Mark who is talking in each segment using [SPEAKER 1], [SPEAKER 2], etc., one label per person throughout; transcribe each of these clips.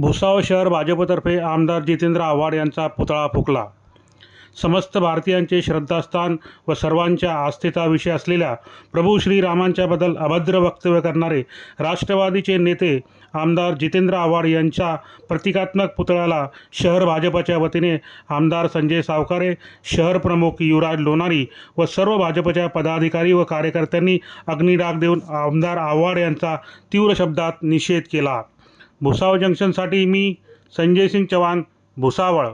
[SPEAKER 1] भुसावळ शहर भाजपतर्फे आमदार जितेंद्र आव्हाड यांचा पुतळा फुकला. समस्त भारतीयांचे श्रद्धास्थान व सर्वांच्या आस्थेचा विषय असलेल्या प्रभू श्रीरामांच्याबद्दल अभद्र वक्तव्य करणारे राष्ट्रवादीचे नेते आमदार जितेंद्र आव्हाड यांच्या प्रतिकात्मक पुतळ्याला शहर भाजपच्या वतीने आमदार संजय सावकारे शहर प्रमुख युवराज लोणारी व सर्व भाजपच्या पदाधिकारी व कार्यकर्त्यांनी अग्निडाग देऊन आमदार आव्हाड यांचा तीव्र शब्दात निषेध केला. भुसावळ जंक्शनसाठी मी संजय सिंग चव्हाण भुसावळ.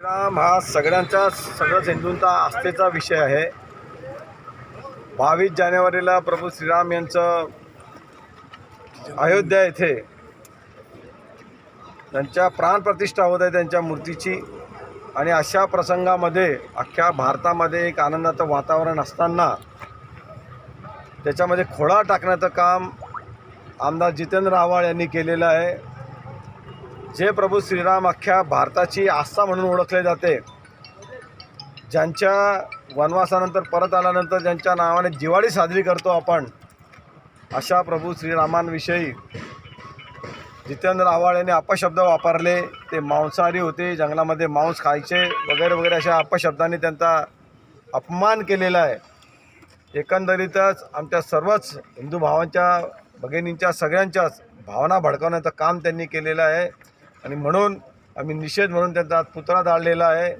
[SPEAKER 2] राम हा सगळ्यांचा सगळ्याच हिंदूंचा आस्थेचा विषय आहे. बावीस जानेवारीला प्रभू श्रीराम यांचं अयोध्या येथे त्यांच्या प्राणप्रतिष्ठा होत आहे त्यांच्या मूर्तीची. आणि अशा प्रसंगामध्ये अख्ख्या भारतामध्ये एक आनंदाचं वातावरण असताना त्याच्यामध्ये खोळा टाकण्याचं काम आमदार जितेंद्र आव्हाड यांनी केलेलं आहे. जे प्रभू श्रीराम अख्ख्या भारताची आस्था म्हणून ओळखले जाते ज्यांच्या वनवासानंतर परत आल्यानंतर ज्यांच्या नावाने दिवाळी साजरी करतो आपण अशा प्रभू श्रीरामांविषयी जितेंद्र आव्हाड यांनी अपशब्द वापरले. ते मांसाहारी होते जंगलामध्ये मांस खायचे वगैरे वगैरे अशा अपशब्दांनी त्यांचा अपमान केलेला आहे. एकंदरीतच आमच्या सर्वच हिंदू भावांच्या भगिनींच्या सगळ्यांच्याच भावना भडकवण्याचं काम त्यांनी केलेलं आहे. आणि म्हणून आम्ही निषेध म्हणून त्यांचा पुतळा जाळलेला आहे.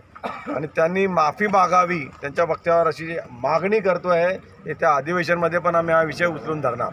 [SPEAKER 2] आणि त्यांनी माफी मागावी त्यांच्या वक्त्यावर अशी मागणी करतो आहे येत्या अधिवेशनमध्ये पण आम्ही हा विषय उचलून धरणार.